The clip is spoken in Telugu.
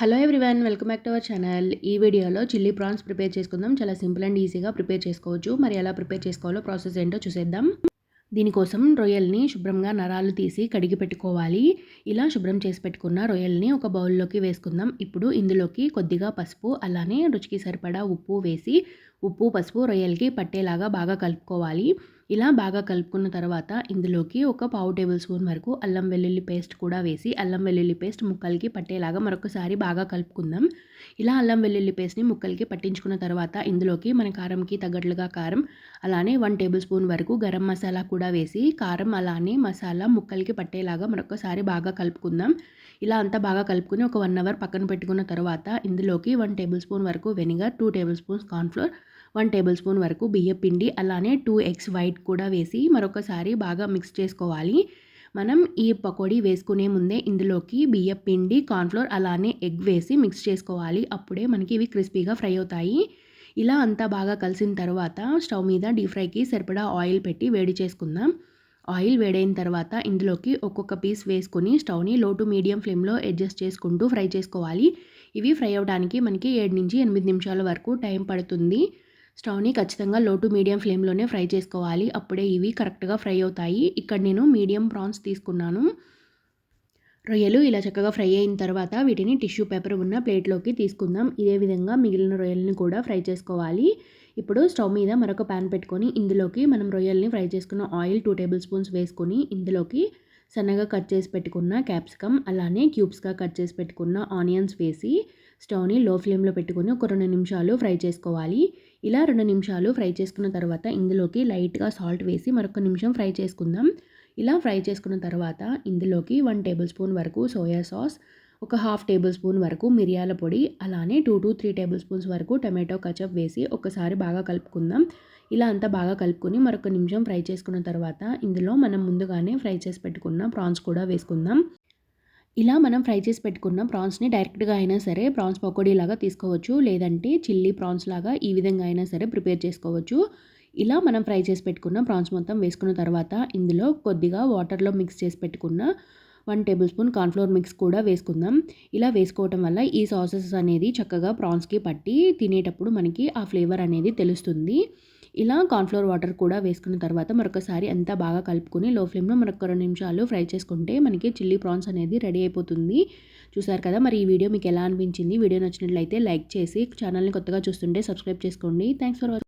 Hello everyone welcome back to our channel. ఈ వీడియోలో చిల్లీ ప్రాన్స్ ప్రిపేర్ చేసుకుందాం. చాలా సింపుల్ అండ్ ఈజీగా ప్రిపేర్ చేసుకోవచ్చు. మరి ఎలా ప్రిపేర్ చేసుకోవాలో ప్రాసెస్ ఏంటో చూసేద్దాం. దీనికోసం రొయ్యల్ని శుభ్రంగా నరాలు తీసి కడిగి పెట్టుకోవాలి. ఇలా శుభ్రం చేసి పెట్టుకున్న రొయ్యల్ని ఒక బౌల్లోకి వేసుకుందాం. ఇప్పుడు ఇందులోకి కొద్దిగా పసుపు అలానే రుచికి సరిపడా ఉప్పు వేసి ఉప్పు పసుపు రొయ్యలకి పట్టేలాగా బాగా కలుపుకోవాలి. ఇలా బాగా కలుపుకున్న తర్వాత ఇందులోకి ఒక పావు టేబుల్ స్పూన్ వరకు అల్లం వెల్లుల్లి పేస్ట్ కూడా వేసి అల్లం వెల్లుల్లి పేస్ట్ ముక్కలకి పట్టేలాగా మరొకసారి బాగా కలుపుకుందాం. ఇలా అల్లం వెల్లుల్లి పేస్ట్ని ముక్కలకి పట్టించుకున్న తర్వాత ఇందులోకి మన కారంకి తగ్గట్లుగా కారం అలానే వన్ టేబుల్ స్పూన్ వరకు గరం మసాలా కూడా వేసి కారం అలానే మసాలా ముక్కలకి పట్టేలాగా మరొకసారి బాగా కలుపుకుందాం. ఇలా అంతా బాగా కలుపుకుని ఒక వన్ అవర్ పక్కన పెట్టుకున్న తర్వాత ఇందులోకి వన్ టేబుల్ స్పూన్ వరకు vinegar two tablespoons cornflour one tablespoon వరకు బియ్య పిండి అలానే టూ ఎగ్స్ వైట్ కూడా వేసి మరొకసారి బాగా మిక్స్ చేసుకోవాలి. మనం ఈ పకోడీ వేసుకునే ముందే ఇందులోకి బియ్య పిండి కార్న్ఫ్లోర్ అలానే ఎగ్ వేసి మిక్స్ చేసుకోవాలి. అప్పుడే మనకి ఇవి క్రిస్పీగా ఫ్రై అవుతాయి. ఇలా అంతా బాగా కలిసిన తర్వాత స్టవ్ మీద డీప్ ఫ్రైకి సరిపడా ఆయిల్ పెట్టి వేడి చేసుకుందాం. ఆయిల్ వేడైన తర్వాత ఇందులోకి ఒక్కొక్క పీస్ వేసుకొని స్టవ్ని లో టు మీడియం ఫ్లేమ్లో అడ్జస్ట్ చేసుకుంటూ ఫ్రై చేసుకోవాలి. ఇవి ఫ్రై అవ్వడానికి మనకి ఏడు నుంచి ఎనిమిది నిమిషాల వరకు టైం పడుతుంది. స్టవ్ని ఖచ్చితంగా లో టు మీడియం ఫ్లేమ్లోనే ఫ్రై చేసుకోవాలి. అప్పుడే ఇవి కరెక్ట్గా ఫ్రై అవుతాయి. ఇక్కడ నేను మీడియం ప్రాన్స్ తీసుకున్నాను. రొయ్యలు ఇలా చక్కగా ఫ్రై అయిన తర్వాత వీటిని టిష్యూ పేపర్ ఉన్న ప్లేట్లోకి తీసుకుందాం. ఇదే విధంగా మిగిలిన రొయ్యల్ని కూడా ఫ్రై చేసుకోవాలి. ఇప్పుడు స్టవ్ మీద మరొక ప్యాన్ పెట్టుకొని ఇందులోకి మనం రొయ్యల్ని ఫ్రై చేసుకున్న ఆయిల్ టూ టేబుల్ స్పూన్స్ వేసుకొని ఇందులోకి సన్నగా కట్ చేసి పెట్టుకున్న క్యాప్సికమ్ అలానే క్యూబ్స్గా కట్ చేసి పెట్టుకున్న ఆనియన్స్ వేసి స్టవ్ని లో ఫ్లేమ్లో పెట్టుకొని ఒక రెండు నిమిషాలు ఫ్రై చేసుకోవాలి. ఇలా రెండు నిమిషాలు ఫ్రై చేసుకున్న తర్వాత ఇందులోకి లైట్గా సాల్ట్ వేసి మరొక నిమిషం ఫ్రై చేసుకుందాం. ఇలా ఫ్రై చేసుకున్న తర్వాత ఇందులోకి వన్ టేబుల్ స్పూన్ వరకు సోయా సాస్ ఒక హాఫ్ టేబుల్ స్పూన్ వరకు మిరియాల పొడి అలానే two to three tablespoons వరకు టమాటో కచప్ వేసి ఒకసారి బాగా కలుపుకుందాం. ఇలా అంతా బాగా కలుపుకొని మరొక నిమిషం ఫ్రై చేసుకున్న తర్వాత ఇందులో మనం ముందుగానే ఫ్రై చేసి పెట్టుకున్న ప్రాన్స్ కూడా వేసుకుందాం. ఇలా మనం ఫ్రై చేసి పెట్టుకున్న ప్రాన్స్ని డైరెక్ట్గా అయినా సరే ప్రాన్స్ పకోడీ లాగా తీసుకోవచ్చు. లేదంటే చిల్లీ ప్రాన్స్ లాగా ఈ విధంగా అయినా సరే ప్రిపేర్ చేసుకోవచ్చు. ఇలా మనం ఫ్రై చేసి పెట్టుకున్న ప్రాన్స్ మొత్తం వేసుకున్న తర్వాత ఇందులో కొద్దిగా వాటర్లో మిక్స్ చేసి పెట్టుకున్న one tablespoon cornflour mix కూడా వేసుకుందాం. ఇలా వేసుకోవటం వల్ల ఈ సాసెస్ అనేది చక్కగా ప్రాన్స్కి పట్టి తినేటప్పుడు మనకి ఆ ఫ్లేవర్ అనేది తెలుస్తుంది. ఇలా కార్న్ఫ్లోర్ వాటర్ కూడా వేసుకున్న తర్వాత మరొకసారి అంతా బాగా కలుపుకొని లో ఫ్లేమ్లో మరొక రెండు నిమిషాలు ఫ్రై చేసుకుంటే మనకి చిల్లీ ప్రాన్స్ అనేది రెడీ అయిపోతుంది. చూసారు కదా మరి ఈ వీడియో మీకు ఎలా అనిపించింది? వీడియో నచ్చినట్లయితే లైక్ చేసి ఛానల్ని కొత్తగా చూస్తుంటే సబ్స్క్రైబ్ చేసుకోండి. Thanks for watching